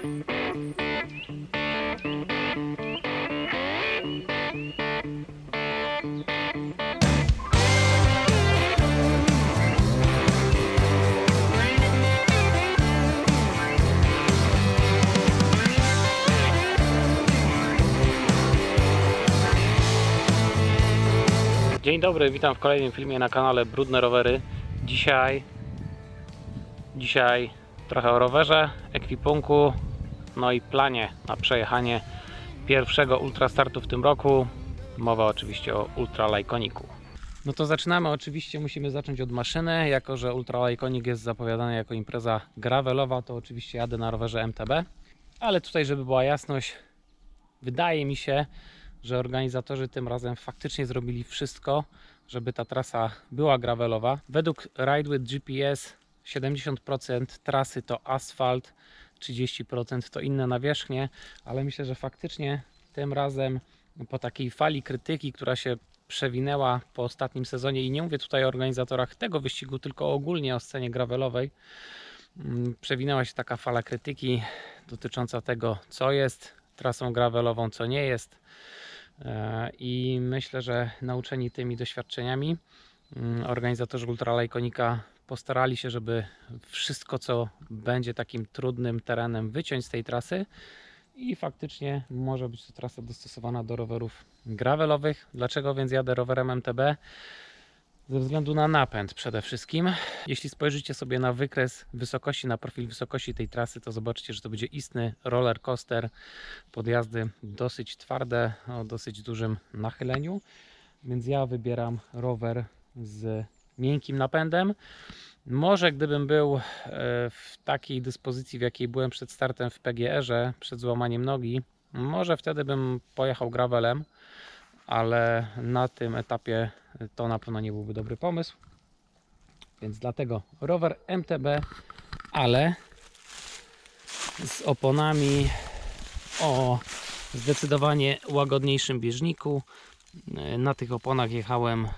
Dzień dobry, witam w kolejnym filmie na kanale Brudne Rowery. Dzisiaj, dzisiaj trochę o rowerze, ekwipunku, no i planie na przejechanie pierwszego ultrastartu w tym roku. Mowa oczywiście o Ultra Lajkoniku. No to zaczynamy, oczywiście musimy zacząć od maszyny, jako że Ultra Lajkonik jest zapowiadany jako impreza gravelowa, to oczywiście jadę na rowerze MTB. Ale tutaj, żeby była jasność, wydaje mi się, że organizatorzy tym razem faktycznie zrobili wszystko, żeby ta trasa była gravelowa. Według Ride with GPS 70% trasy to asfalt, 30% to inne nawierzchnie, ale myślę, że faktycznie tym razem po takiej fali krytyki, która się przewinęła po ostatnim sezonie i nie mówię tutaj o organizatorach tego wyścigu, tylko ogólnie o scenie gravelowej, mm, przewinęła się taka fala krytyki dotycząca tego, co jest trasą gravelową, co nie jest. E, I myślę, że nauczeni tymi doświadczeniami, mm, organizatorzy Ultralajkonika postarali się, żeby wszystko, co będzie takim trudnym terenem, wyciąć z tej trasy. I faktycznie może być to trasa dostosowana do rowerów gravelowych. Dlaczego więc jadę rowerem MTB? Ze względu na napęd przede wszystkim. Jeśli spojrzycie sobie na wykres wysokości, na profil wysokości tej trasy, to zobaczycie, że to będzie istny roller coaster. Podjazdy dosyć twarde, o dosyć dużym nachyleniu. Więc ja wybieram rower z miękkim napędem. Może gdybym był e, w takiej dyspozycji, w jakiej byłem przed startem w PGR-ze, przed złamaniem nogi, może wtedy bym pojechał gravelem, ale na tym etapie to na pewno nie byłby dobry pomysł. Więc dlatego rower MTB, ale z oponami o zdecydowanie łagodniejszym bieżniku. Na tych oponach jechałem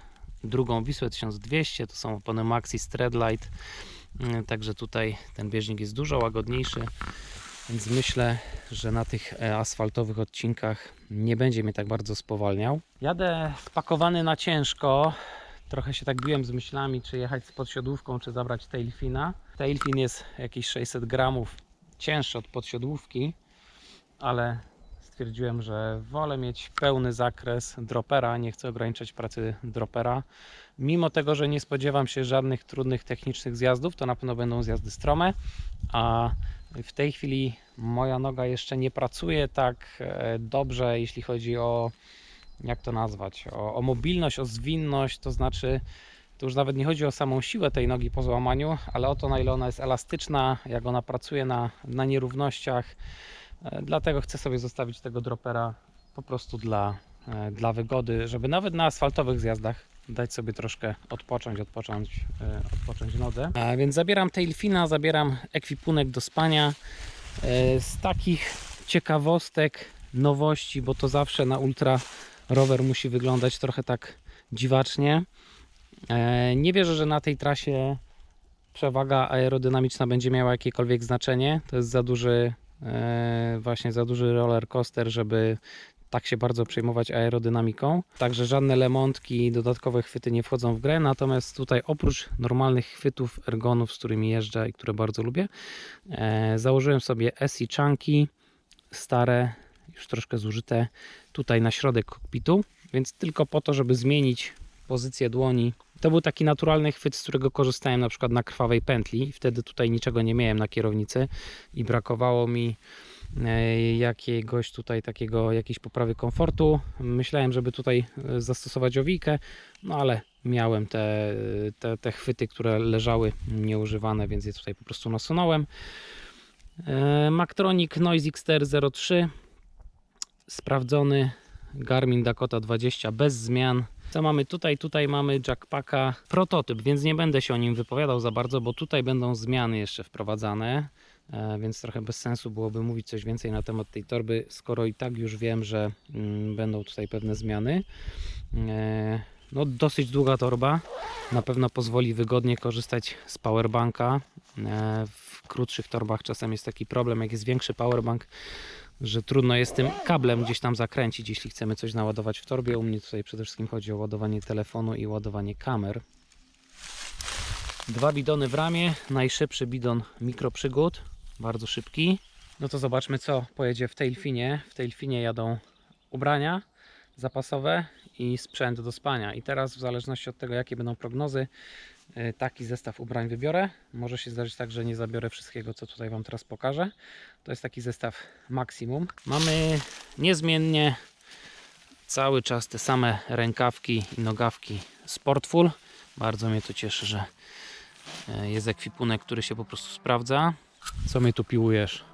drugą Wisłę 1200, to są opony Maxi Treadlight, także tutaj ten bieżnik jest dużo łagodniejszy, więc myślę, że na tych e, asfaltowych odcinkach nie będzie mnie tak bardzo spowalniał. Jadę spakowany na ciężko, trochę się tak biłem z myślami, czy jechać z podsiodłówką, czy zabrać tailfina. Tailfin jest jakieś 600 gramów cięższy od podsiodłówki, ale stwierdziłem, że wolę mieć pełny zakres dropera, nie chcę ograniczać pracy dropera. Mimo tego, że nie spodziewam się żadnych trudnych technicznych zjazdów, to na pewno będą zjazdy strome, a w tej chwili moja noga jeszcze nie pracuje tak e, dobrze, jeśli chodzi o jak to nazwać, o, o mobilność, o zwinność, to znaczy to już nawet nie chodzi o samą siłę tej nogi po złamaniu, ale o to na ile ona jest elastyczna, jak ona pracuje na, na nierównościach. E, Dlatego chcę sobie zostawić tego dropera po prostu dla, e, dla wygody, żeby nawet na asfaltowych zjazdach dać sobie troszkę odpocząć, odpocząć, e, odpocząć nodze. A więc zabieram tailfina, zabieram ekwipunek do spania. Z takich ciekawostek, nowości, bo to zawsze na ultra rower musi wyglądać trochę tak dziwacznie. Nie wierzę, że na tej trasie przewaga aerodynamiczna będzie miała jakiekolwiek znaczenie. To jest za duży, właśnie za duży roller coaster, żeby tak się bardzo przejmować aerodynamiką. Także żadne lemontki, dodatkowe chwyty nie wchodzą w grę. Natomiast tutaj oprócz normalnych chwytów ergonów, z którymi jeżdżę i które bardzo lubię, e, założyłem sobie SI Chunky stare, już troszkę zużyte tutaj na środek kokpitu, więc tylko po to, żeby zmienić pozycję dłoni. To był taki naturalny chwyt, z którego korzystałem na przykład na krwawej pętli. Wtedy tutaj niczego nie miałem na kierownicy i brakowało mi e, jakiegoś tutaj takiego, jakiejś poprawy komfortu. Myślałem, żeby tutaj e, zastosować owijkę, no ale miałem te, te, te chwyty, które leżały nieużywane, więc je tutaj po prostu nasunąłem. E, Maktronic Noise XTR 03 sprawdzony Garmin Dakota 20 bez zmian. Co mamy tutaj? Tutaj mamy jackpacka prototyp, więc nie będę się o nim wypowiadał za bardzo, bo tutaj będą zmiany jeszcze wprowadzane, e, więc trochę bez sensu byłoby mówić coś więcej na temat tej torby, skoro i tak już wiem, że mm, będą tutaj pewne zmiany. E, no, dosyć długa torba. Na pewno pozwoli wygodnie korzystać z powerbanka. E, W krótszych torbach czasem jest taki problem, jak jest większy powerbank, że trudno jest tym kablem gdzieś tam zakręcić, jeśli chcemy coś naładować w torbie. U mnie tutaj przede wszystkim chodzi o ładowanie telefonu i ładowanie kamer. Dwa bidony w ramię, najszybszy bidon mikroprzygód, bardzo szybki. No to zobaczmy co pojedzie w Tailfinie. W Tailfinie jadą ubrania zapasowe i sprzęt do spania. I teraz w zależności od tego jakie będą prognozy, taki zestaw ubrań wybiorę. Może się zdarzyć tak, że nie zabiorę wszystkiego co tutaj Wam teraz pokażę. To jest taki zestaw maksimum. Mamy niezmiennie cały czas te same rękawki i nogawki Sportful. Bardzo mnie to cieszy, że e, jest ekwipunek, który się po prostu sprawdza. Co mnie tu piłujesz?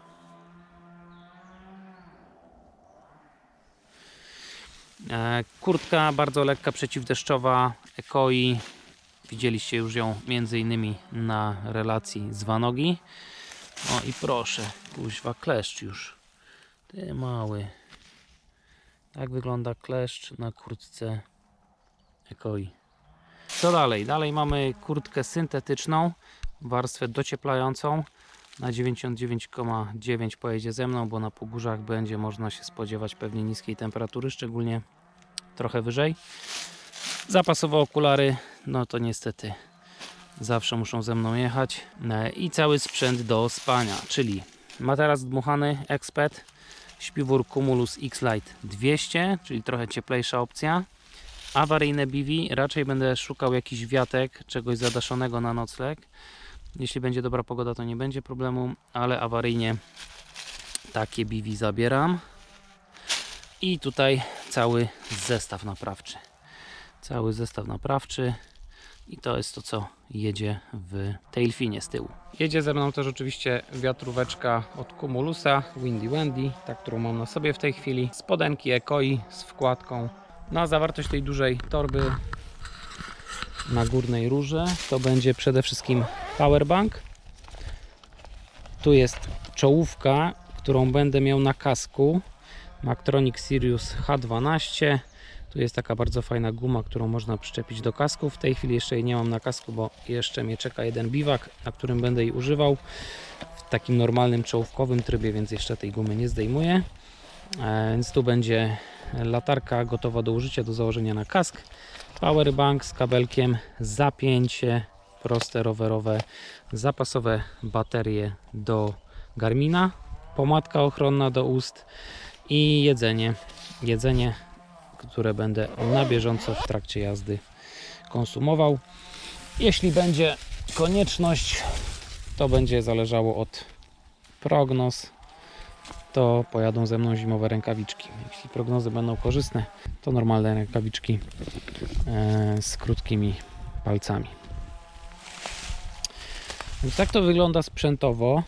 E, Kurtka bardzo lekka, przeciwdeszczowa, Ekoi. Widzieliście już ją między innymi na relacji z Wanogi. O i proszę, kuźwa kleszcz już. Ty mały. Tak wygląda kleszcz na kurtce Ekoi. Co dalej? Dalej mamy kurtkę syntetyczną, warstwę docieplającą. Na 99,9 pojedzie ze mną, bo na pogórzach będzie można się spodziewać pewnie niskiej temperatury, szczególnie trochę wyżej. Zapasowe okulary, no to niestety zawsze muszą ze mną jechać. E, I cały sprzęt do spania, czyli materac dmuchany Expert, śpiwór Cumulus X-Lite 200, czyli trochę cieplejsza opcja. Awaryjne BV, raczej będę szukał jakiś wiatek, czegoś zadaszonego na nocleg. Jeśli będzie dobra pogoda, to nie będzie problemu, ale awaryjnie takie BV zabieram. I tutaj cały zestaw naprawczy. Cały zestaw naprawczy. I to jest to, co jedzie w Tailfinie z tyłu. Jedzie ze mną też oczywiście wiatróweczka od Cumulusa, Windy Wendy, ta, którą mam na sobie w tej chwili. Spodenki Ekoi z wkładką. Na zawartość tej dużej torby na górnej rurze to będzie przede wszystkim powerbank. Tu jest czołówka, którą będę miał na kasku. Mactronic Sirius H12. Tu jest taka bardzo fajna guma, którą można przyczepić do kasku. W tej chwili jeszcze jej nie mam na kasku, bo jeszcze mnie czeka jeden biwak, na którym będę jej używał w takim normalnym czołówkowym trybie, więc jeszcze tej gumy nie zdejmuję. E, Więc tu będzie latarka gotowa do użycia, do założenia na kask. Powerbank z kabelkiem, zapięcie proste rowerowe, zapasowe baterie do Garmina, pomadka ochronna do ust i jedzenie. Jedzenie, które będę na bieżąco w trakcie jazdy konsumował. Jeśli będzie konieczność, to będzie zależało od prognoz, to pojadą ze mną zimowe rękawiczki. Jeśli prognozy będą korzystne, to normalne rękawiczki e, z krótkimi palcami. Więc tak to wygląda sprzętowo.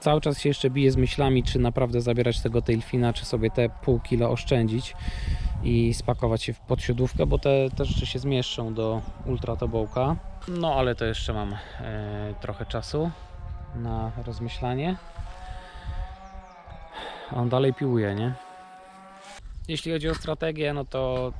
Cały czas się jeszcze biję z myślami, czy naprawdę zabierać tego tailfina, czy sobie te pół kilo oszczędzić i spakować się w podsiodówkę, bo te, te rzeczy się zmieszczą do ultra tobołka. No ale to jeszcze mam e, trochę czasu na rozmyślanie. On dalej piłuje, nie? Jeśli chodzi o strategię, no to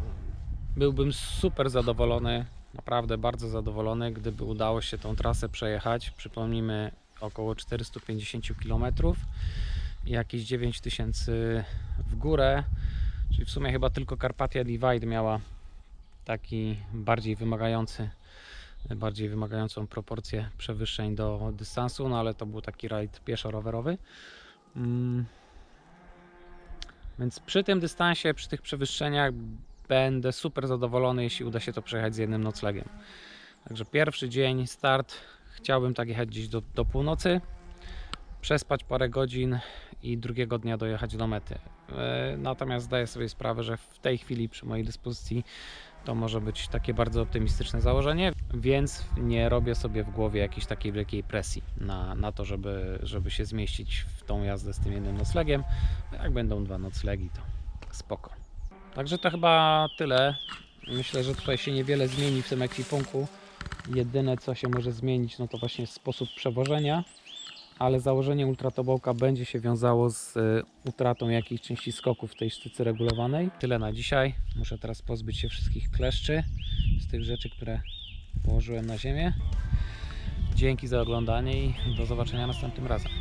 byłbym super zadowolony, naprawdę bardzo zadowolony, gdyby udało się tą trasę przejechać. Przypomnijmy, około 450 km, jakieś 9000 w górę, czyli w sumie chyba tylko Carpathia Divide miała taki bardziej wymagający, bardziej wymagającą proporcję przewyższeń do dystansu, no ale to był taki rajd pieszo-rowerowy. Mm. Więc przy tym dystansie, przy tych przewyższeniach będę super zadowolony, jeśli uda się to przejechać z jednym noclegiem. Także pierwszy dzień, start, chciałbym tak jechać gdzieś do, do północy, przespać parę godzin i drugiego dnia dojechać do mety. E, Natomiast zdaję sobie sprawę, że w tej chwili przy mojej dyspozycji to może być takie bardzo optymistyczne założenie, więc nie robię sobie w głowie jakiejś takiej wielkiej presji na, na to, żeby, żeby się zmieścić w tą jazdę z tym jednym noclegiem. Jak będą dwa noclegi, to spoko. Także to chyba tyle. Myślę, że tutaj się niewiele zmieni w tym ekwipunku. Jedyne co się może zmienić, no to właśnie sposób przewożenia, ale założenie ultratobołka będzie się wiązało z y, utratą jakiejś części skoków w tej sztyce regulowanej. Tyle na dzisiaj. Muszę teraz pozbyć się wszystkich kleszczy z tych rzeczy, które położyłem na ziemię. Dzięki za oglądanie i do zobaczenia następnym razem.